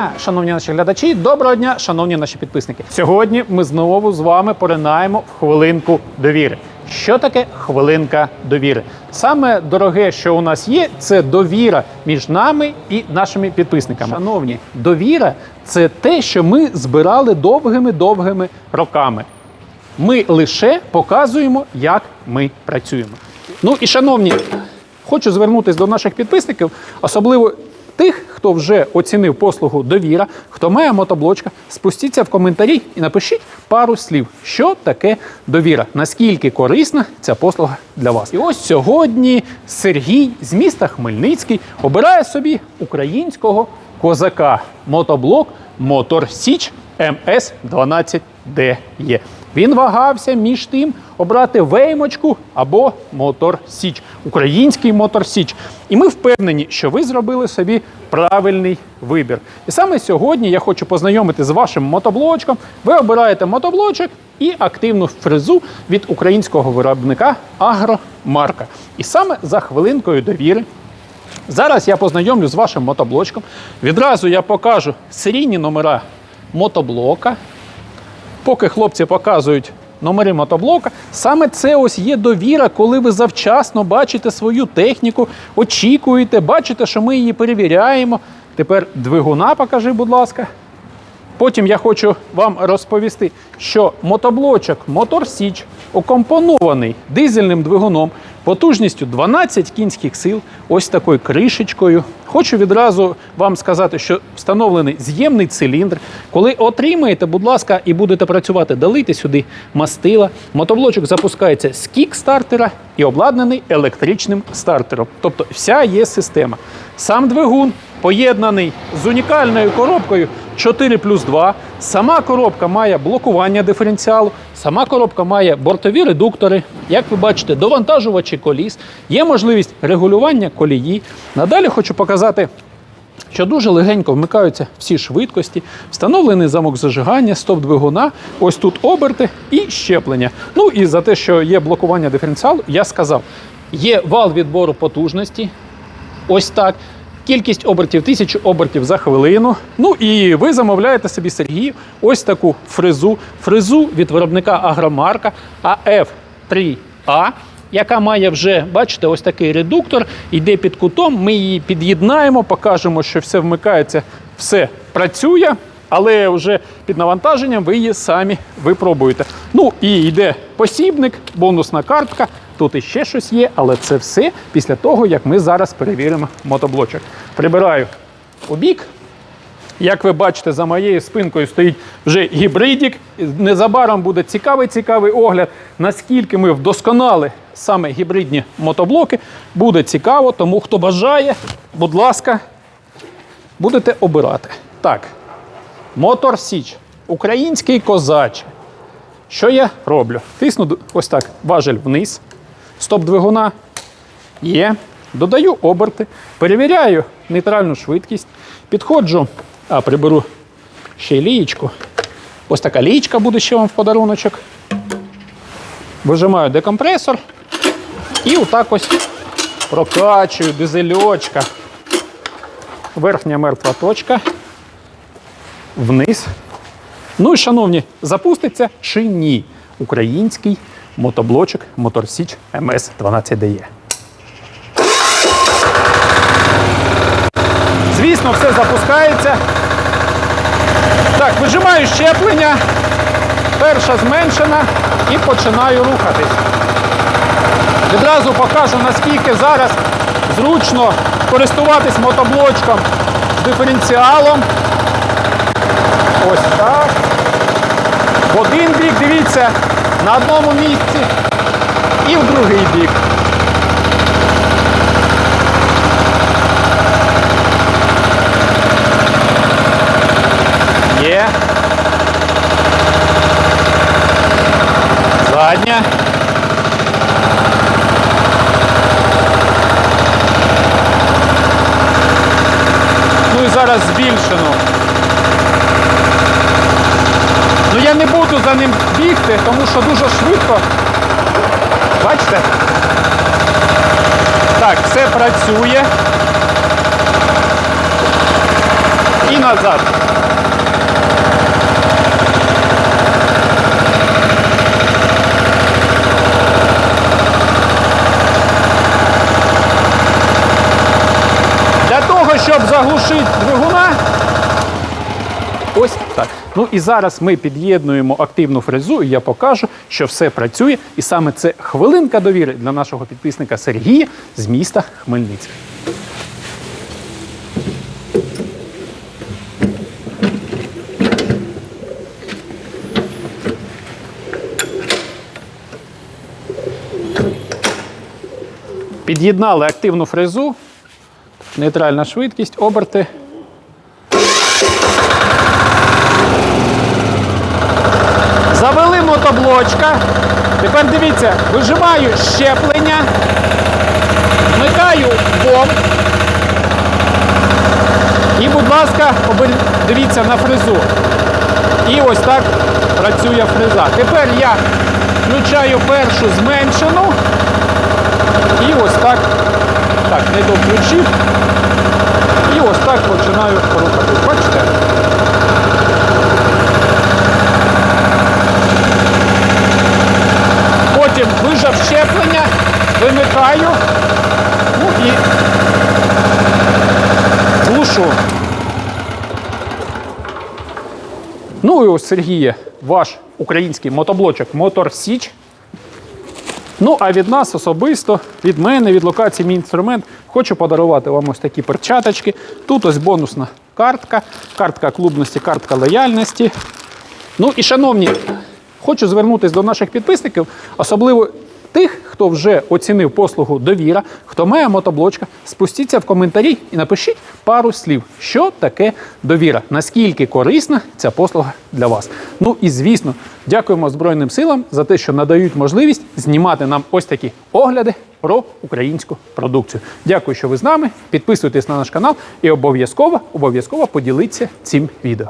дня, шановні наші глядачі. Доброго дня, шановні наші підписники. Сьогодні ми знову з вами поринаємо в хвилинку довіри. Що таке хвилинка довіри? Саме дороге, що у нас є, це довіра між нами і нашими підписниками. Шановні, довіра це те, що ми збирали довгими-довгими роками. Ми лише показуємо, як ми працюємо. Ну і шановні, хочу звернутися до наших підписників, особливо тих, хто вже оцінив послугу довіра, хто має мотоблочка, спустіться в коментарі і напишіть пару слів, що таке довіра, наскільки корисна ця послуга для вас. І ось сьогодні Сергій з міста Хмельницький обирає собі українського козака мотоблок Мотор Січ МС 12 де. Він вагався між тим обрати веймочку або мотор Січ, український мотор Січ. І ми впевнені, що ви зробили собі правильний вибір. І саме сьогодні я хочу познайомити з вашим мотоблочком. Ви обираєте мотоблочок і активну фрезу від українського виробника Агромарка. І саме за хвилинкою довіри Зараз я познайомлю з вашим мотоблочком. Відразу я покажу серійні номера мотоблока. Поки хлопці показують номери мотоблока, саме це ось є довіра, коли ви завчасно бачите свою техніку, очікуєте, бачите, що ми її перевіряємо. Тепер двигуна покажи, будь ласка. Потім я хочу вам розповісти, що мотоблочок Мотор Січ укомпонований дизельним двигуном потужністю 12 кінських сил, ось такою кришечкою. Хочу відразу вам сказати, що встановлений з'ємний циліндр. Коли отримаєте, будь ласка, і будете працювати, долийте сюди мастила. Мотоблочок запускається з кік-стартера і обладнаний електричним стартером. Тобто вся є система. Сам двигун поєднаний з унікальною коробкою 4 плюс 2. Сама коробка має блокування диференціалу, сама коробка має бортові редуктори. Як ви бачите, довантажувачі коліс, є можливість регулювання колії. Надалі хочу показати. Що дуже легенько вмикаються всі швидкості, встановлений замок зажигання, стоп двигуна, ось тут оберти і щеплення. Ну і за те, що є блокування диференціалу, я сказав, є вал відбору потужності, ось так. Кількість обертів, тисячу обертів за хвилину. Ну і ви замовляєте собі Сергію ось таку фрезу. Фрезу від виробника Агромарка АФ3А, яка має вже, бачите, ось такий редуктор, йде під кутом. Ми її під'єднаємо, покажемо, що все вмикається, все працює. Але вже під навантаженням ви її самі випробуєте. Ну і йде посібник, бонусна картка. Тут іще щось є, але це все після того, як ми зараз перевіримо мотоблочок. Прибираю у бік. Як ви бачите, за моєю спинкою стоїть вже гібридік. Незабаром буде цікавий цікавий огляд, наскільки ми вдосконали саме гібридні мотоблоки. Буде цікаво, тому хто бажає, будь ласка, будете обирати. Так, Мотор Січ, український козач. Що я роблю? Тисну ось так важель вниз, стоп двигуна є. Додаю оберти, перевіряю нейтральну швидкість, підходжу, а приберу ще й лієчку. Ось така лієчка буде ще вам в подаруночок. Вижимаю декомпресор і отак ось прокачую дизельочка. Верхня мертва точка вниз. Ну і, шановні, запуститься чи ні український мотоблочок Мотор Січ МС 12 DE. Звісно, все запускається. Так, вижимаю щеплення. Перша зменшена і починаю рухатись. Відразу покажу, наскільки зараз зручно користуватись мотоблочком з диференціалом. Ось так. В один бік, дивіться, на одному місці і в другий бік. Є. Задня. Ну і зараз збільшено. за ним бігти, тому що дуже швидко. Бачите? Так, все працює. І назад. Для того, щоб заглушити двигуна. Ну і зараз ми під'єднуємо активну фрезу, і я покажу, що все працює. І саме це хвилинка довіри для нашого підписника Сергія з міста Хмельницька. Під'єднали активну фрезу, нейтральна швидкість, оберти. Завели мотоблочка. Тепер дивіться, вижимаю щеплення, вмикаю бом. І, будь ласка, дивіться на фрезу. І ось так працює фреза. Тепер я включаю першу зменшену. І ось так, так, не довключив. І ось так починаю рухатись. Бачите? Потім вижав щеплення, вимикаю. Ну і глушу. Ну і ось Сергіє, ваш український мотоблочок Мотор Січ. Ну, а від нас особисто, від мене, від локації мій інструмент, хочу подарувати вам ось такі перчаточки. Тут ось бонусна картка, картка клубності, картка лояльності. Ну і шановні, хочу звернутися до наших підписників, особливо тих, хто вже оцінив послугу довіра, хто має мотоблочка, спустіться в коментарі і напишіть пару слів, що таке довіра, наскільки корисна ця послуга для вас. Ну і звісно, дякуємо Збройним силам за те, що надають можливість знімати нам ось такі огляди про українську продукцію. Дякую, що ви з нами. Підписуйтесь на наш канал і обов'язково обов'язково поділіться цим відео.